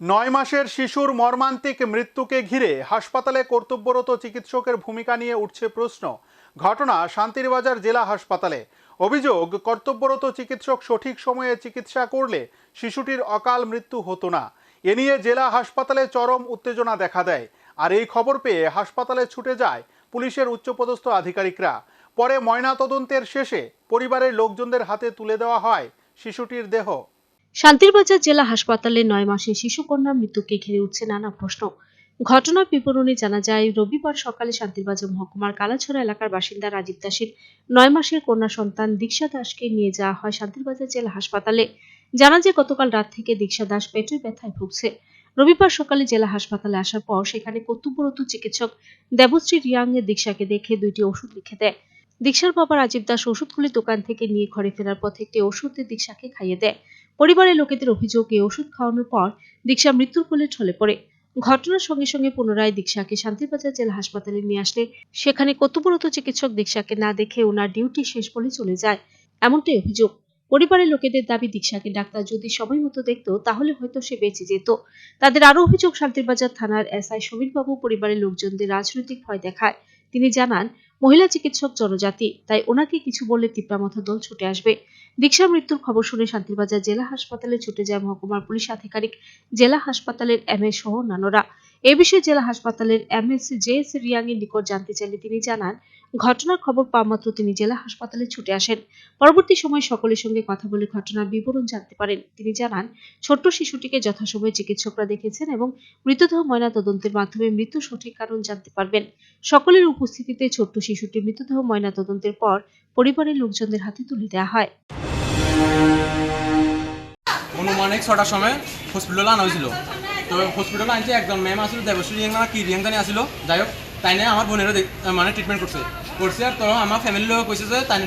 নয় মাসের শিশুর মর্মান্তিক মৃত্যুকে ঘিরে হাসপাতালে কর্তব্যরত চিকিৎসকের ভূমিকা নিয়ে উঠছে প্রশ্ন। ঘটনা শান্তিরবাজার জেলা হাসপাতালে। অভিযোগ, কর্তব্যরত চিকিৎসক সঠিক সময়ে চিকিৎসা করলে শিশুটির অকাল মৃত্যু হতো না। এ নিয়ে জেলা হাসপাতালে চরম উত্তেজনা দেখা দেয়। আর এই খবর পেয়ে হাসপাতালে ছুটে যায় পুলিশের উচ্চপদস্থ আধিকারিকরা। পরে ময়নাতদন্তের শেষে পরিবারের লোকজনদের হাতে তুলে দেওয়া হয় শিশুটির দেহ। শান্তিরবাজার জেলা হাসপাতালে নয় মাসের শিশুকন্যার মৃত্যুকে ঘিরে উঠছে নানা প্রশ্ন। ঘটনার বিবরণী জানা যায়, রবিবার সকালে শান্তিরবাজার মহকুমার কালাছড়া এলাকার বাসিন্দা রাজীব দাসের নয় মাসের কন্যা সন্তান দীক্ষা দাসকে নিয়ে যাওয়া হয় শান্তিরবাজার জেলা হাসপাতালে। জানা যায়, গতকাল রাত থেকে দীক্ষা দাস পেটের ব্যথায় ভুগছে। রবিবার সকালে জেলা হাসপাতালে আসার পর সেখানে কর্তব্যরত চিকিৎসক দেবশ্রী রিয়াং এর দীক্ষাকে দেখে দুইটি ওষুধ লিখে দেয়। দীক্ষার বাবা রাজীব দাস ওষুধগুলি দোকান থেকে নিয়ে ঘরে ফেরার পথে একটি ওষুধ দীক্ষাকে খাইয়ে দেয়। পরিবারের লোকেদের অভিযোগ ওষুধ খাওয়ানোর পর দীক্ষা মৃত্যুর কোলে ঢলে পড়ে। ঘটনার সঙ্গে সঙ্গে পুনরায় দীক্ষাকে শান্তিবাজার জেলা হাসপাতালে নিয়ে আসলে। সেখানে কর্তব্যরত চিকিৎসক দীক্ষাকে না দেখে ওনার ডিউটি শেষ বলে চলে যায়। এমনটাই অভিযোগ। পরিবারের লোকেদের দাবি, দীক্ষাকে ডাক্তার যদি সময় মতো দেখতো, তাহলে হয়তো সে বেঁচে যেত। তাদের আরও অভিযোগ শান্তিরবাজার থানার এসআই সমীরবাবু পরিবারের লোকজনদের রাজনৈতিক ভয় দেখায়। তিনি জানান, মহিলা চিকিৎসক জনজাতি, তাই ওনাকে কিছু বললে তিপ্রামথা দল ছুটে আসবে। দীক্ষার মৃত্যুর খবর শুনে শান্তিরবাজার জেলা হাসপাতালে ছুটে যায় মহকুমার পুলিশ আধিকারিক, জেলা হাসপাতালের এম এ সহ অন্যান্যরা এ বিষয়ে জেলা হাসপাতালের M S J S Reang এর নিকট জানতে চাইলে তিনি জানান, ঘটনার খবর পাওয়া মাত্র তিনি জেলা হাসপাতালে ছুটে আসেন। পরবর্তী সময় সকলের সঙ্গে কথা বলে ঘটনার বিবরণ জানতে পারেন। তিনি জানান, ছোট্ট শিশুটিকে যথাসময়ে চিকিৎসকরা দেখেছেন এবং মৃতদেহ ময়না তদন্তের মাধ্যমে মৃত্যুর সঠিক কারণ জানতে পারবেন। সকলের উপস্থিতিতে ছোট্ট শিশুটির মৃতদেহ ময়না তদন্তের পর পরিবারের লোকজনদের হাতে তুলে দেওয়া হয়। অনুমানিক ছটার সময় হসপিটালে আনা হয়েছিল। তো হসপিটালে আনছে একজন ম্যাম আসলো, দেবশ্রী রিয়াং না কি রিয়াং জানি আসলো। যাই হোক, তাই নিয়ে আমার বোনেরও মানে ট্রিটমেন্ট করছে। করছে আর তো আমার ফ্যামিলির লোক কইছে যে তাই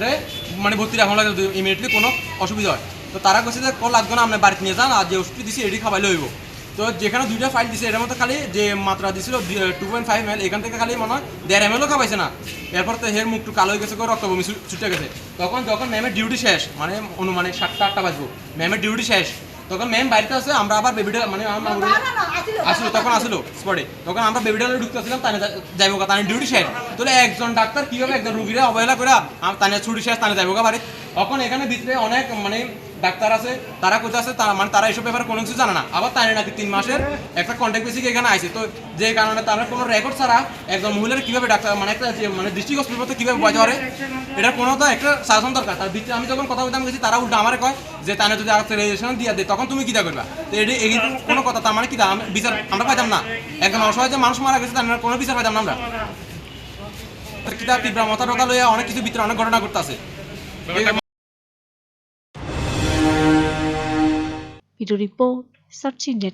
মানে ভর্তি রাখা লাগে ইমিডিয়েটলি কোনো অসুবিধা হয়। তো তারা কইছে যে কল লাগবে না আপনি বাড়িতে নিয়ে যান, আর যে ওষুধটি দিছি এটি খাবাইলে হইব তো যেখানে দুইটা ফাইল দিছে, এটার মধ্যে খালি যে মাত্রা দিছিল টু পয়েন্ট ফাইভ এম এখান থেকে খালি মনে হয় দেড় এম এলও খাবাইছে না। এরপর তো হের মুখটু কালো হয়ে গেছে রক্ত বমি ছুটে গেছে। তখন যখন ম্যামের ডিউটি শেষ মানে অনুমানিক সাতটা, আটটা বাজবো ম্যামের ডিউটি শেষ। তখন ম্যাম বাড়িতে আছে আমরা আবার বেবিটা মানে আসলো তখন আসলো। স্পটে তখন আমরা বেবিটা ঢুকতে আসলাম তানে যাইব তানে ডিউটি শেষ। তাহলে একজন ডাক্তার কীভাবে একজন রুগীরা অবহেলা করে তানে ছুটি শেষ তানে যাইব বাড়ি। তখন এখানে ভিতরে অনেক মানে ডাক্তার আছে, তারা কোথায় আছে, তারা মানে তারা এইসব ব্যাপারে কোনো কিছু জানে না। আবার তাই নাকি তিন মাসের একটা কন্ট্যাক্ট বেসিক এখানে আইছে। তো যে কারণে তারা কোনো রেকর্ড ছাড়া একজন মহিলার কীভাবে ডাক্তার মানে একটা মানে ডিস্ট্রিক্ট হসপিটাল কীভাবে বাজা পারে এটা কোনো তো একটা শাসন দরকার। তার ভিতরে আমি যখন কথা বলতাম গেছি, তারা উল্টো আমারে কয় যে, তানে যদি আর রেজিস্ট্রেশন দিয়ে দেয় তখন তুমি কিটা করবা? তো এটি এই কোনো কথা, তার মানে কি বিচার আমরা পাইতাম না। একজন অসহায় যে মানুষ মারা গেছে, তার কোনো বিচার পাইতাম না আমরা। কিতা তীব্র মাথা টথা লইয়া অনেক কিছু ভিতরে অনেক ঘটনা করতে ভিডিও রিপোর্ট সার্চ ইন্ডিয়া